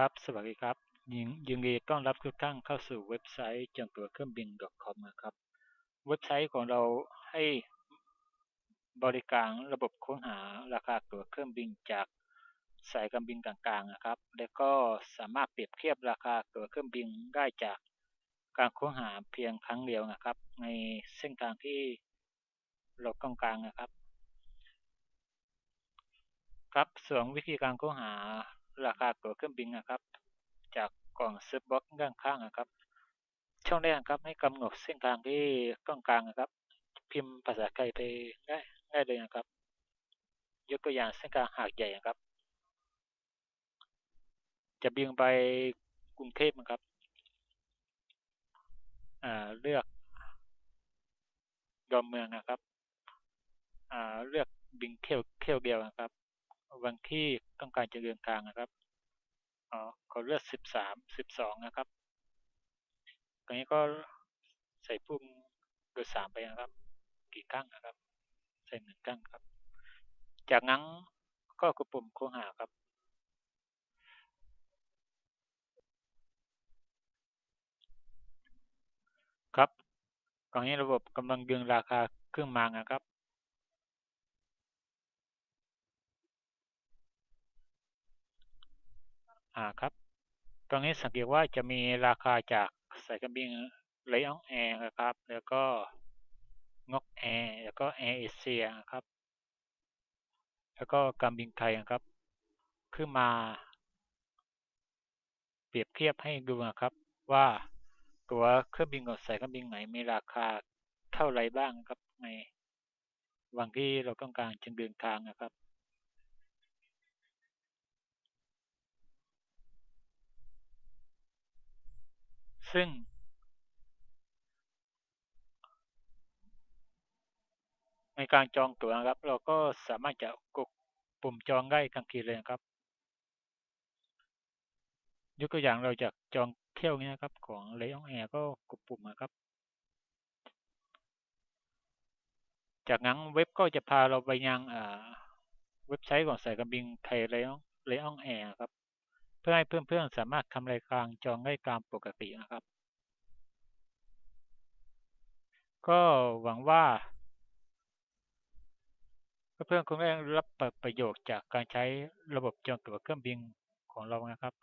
ครับ สวัสดีครับยินยินดีต้อนรับทุกท่านเข้าสู่เว็บไซต์จองตั๋วเครื่องบิน .com นะครับ เว็บไซต์ของเราให้บริการระบบค้นหาราคาตั๋วเครื่องบินจากสายการบินต่างๆนะครับ และก็สามารถเปรียบเทียบราคาตั๋วเครื่องบินได้จากการค้นหาเพียงครั้งเดียวนะครับ ในเส้นทางที่เราต้องการนะครับ ครับส่วนวิธีการค้นหา ราคาตั๋วเครื่องบินนะครับ จากกล่องซิร์ฟบ็อกด้านข้างนะครับ ช่องแรกครับให้กำหนดเส้นทางที่ต้องการนะครับ พิมพ์ภาษาไทยไปได้ได้เลยนะครับ ยกตัวอย่างเส้นทางหาดใหญ่นะครับ จะบินไปกรุงเทพนะครับเลือกดอนเมืองนะครับเลือกบินเที่ยวเที่ยวเดียวนะครับ วันที่ต้องการจะเดินทางนะครับอ๋อเขาเลือกสิบสามสิบสองนะครับตรงนี้ก็ใส่พุ่งโดยสามไปนะครับ กี่กั้งนะครับ ใส่หนึ่งกั้งครับ จากนั้นก็กดปุ่มค้นหาครับครับตอนนี้ระบบกำลังดึงราคาเครื่องมานะครับ อ่าครับ ตรงนี้สังเกตว่าจะมีราคาจากสายการบินไลออนแอร์นะครับ แล้วก็งกแอร์ แล้วก็แอร์เอเชียครับ แล้วก็การบินไทยนะครับ ขึ้นมา เปรียบเทียบให้ดูนะครับ ว่าตัวเครื่องบินกับสายการบินไหนมีราคาเท่าไรบ้างครับในวันที่เราต้องการจะเดินทางนะครับ ซึ่งในการจองตั๋วครับ เราก็สามารถจะกดปุ่มจองได้ทันทีเลยครับ ยกตัวอย่างเราจะจองเที่ยวนี้นะครับ ของเลอองแอร์ก็กดปุ่มนะครับ จากนั้นเว็บก็จะพาเราไปยังเว็บไซต์ของสายการบินไทยเลอองเลอองแอร์ครับ พื่อให้เพื่อนๆสามารถทำรายการจองได้ตามปกตินะครับ ก็หวังว่า เพื่อนๆคงได้รับประโยชน์จากการใช้ระบบจองตั๋วเครื่องบินของเรานะครับ